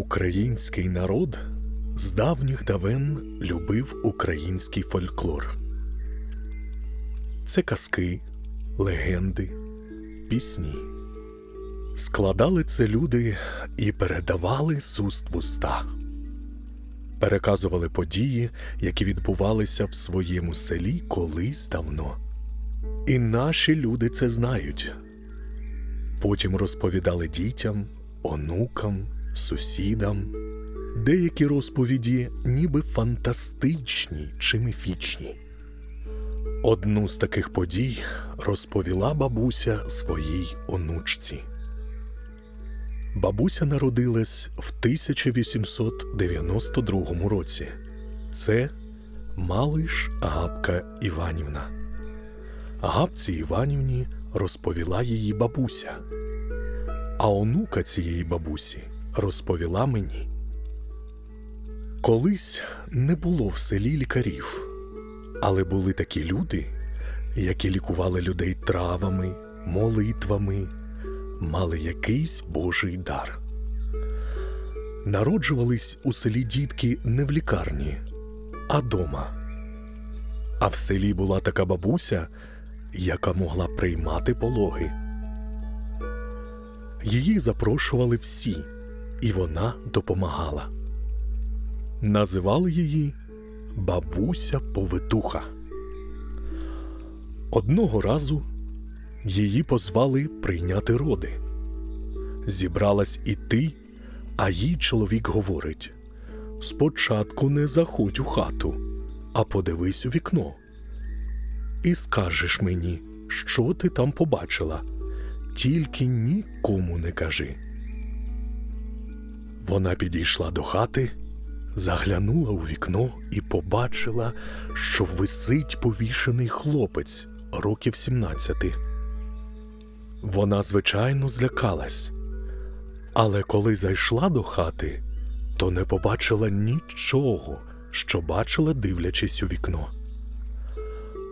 Український народ з давніх давен любив український фольклор. Це казки, легенди, пісні. Складали це люди і передавали з уст в уста. Переказували події, які відбувалися в своєму селі колись давно. І наші люди це знають. Потім розповідали дітям, онукам, сусідам. Деякі розповіді ніби фантастичні чи міфічні. Одну з таких подій розповіла бабуся своїй онучці. Бабуся народилась в 1892 році. Це Малиш Габка Іванівна. Габці Іванівні розповіла її бабуся, а онука цієї бабусі розповіла мені. Колись не було в селі лікарів, але були такі люди, які лікували людей травами, молитвами, мали якийсь божий дар. Народжувались у селі дітки не в лікарні, а дома. А в селі була така бабуся, яка могла приймати пологи. Її запрошували всі, і вона допомагала. Називали її бабуся Повитуха. Одного разу її позвали прийняти роди. Зібралась іти, а їй чоловік говорить: спочатку не заходь у хату, а подивись у вікно. І скажеш мені, що ти там побачила, тільки нікому не кажи. Вона підійшла до хати, заглянула у вікно і побачила, що висить повішений хлопець років 17. Вона, звичайно, злякалась, але коли зайшла до хати, то не побачила нічого, що бачила, дивлячись у вікно.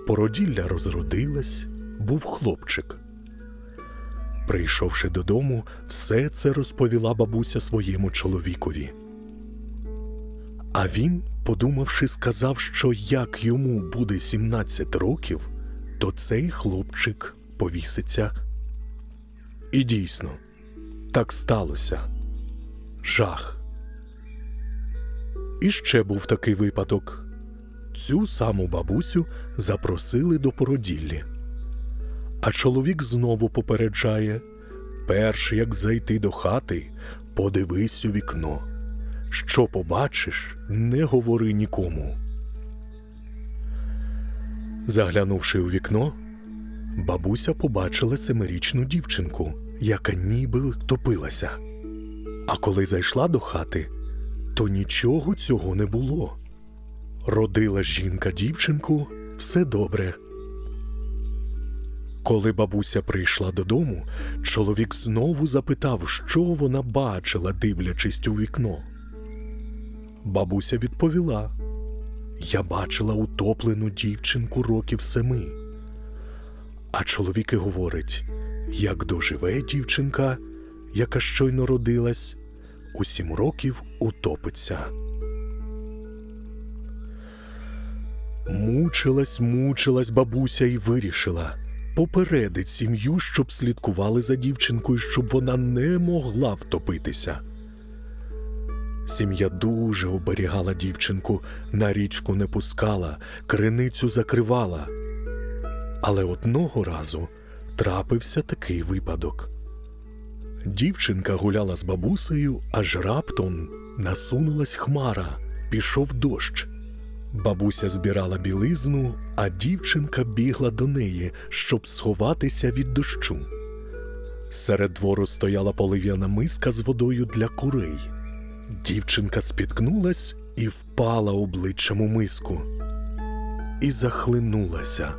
Породілля розродилась, був хлопчик. Прийшовши додому, все це розповіла бабуся своєму чоловікові. А він, подумавши, сказав, що як йому буде 17 років, то цей хлопчик повіситься. І дійсно, так сталося. Жах. І ще був такий випадок. Цю саму бабусю запросили до породіллі. А чоловік знову попереджає перш як зайти до хати, подивись у вікно. Що побачиш, не говори нікому. Заглянувши у вікно, бабуся побачила семирічну дівчинку, яка ніби топилася. А коли зайшла до хати, то нічого цього не було. Родила жінка дівчинку, все добре. Коли бабуся прийшла додому, чоловік знову запитав, що вона бачила, дивлячись у вікно. Бабуся відповіла: Я бачила утоплену дівчинку років семи. А чоловік і говорить: як доживе дівчинка, яка щойно родилась, у сім років утопиться. Мучилась, мучилась бабуся і вирішила попередить сім'ю, щоб слідкували за дівчинкою, щоб вона не могла втопитися. Сім'я дуже оберігала дівчинку, на річку не пускала, криницю закривала. Але одного разу трапився такий випадок. Дівчинка гуляла з бабусею, аж раптом насунулась хмара, пішов дощ. Бабуся збирала білизну, а дівчинка бігла до неї, щоб сховатися від дощу. Серед двору стояла полив'яна миска з водою для курей. Дівчинка спіткнулась і впала обличчям у миску і захлинулася.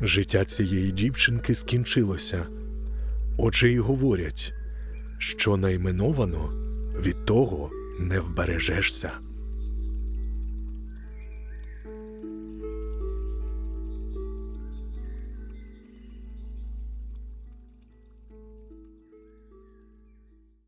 Життя цієї дівчинки скінчилося. Отже й говорять, що найменовано від того не вбережешся. Música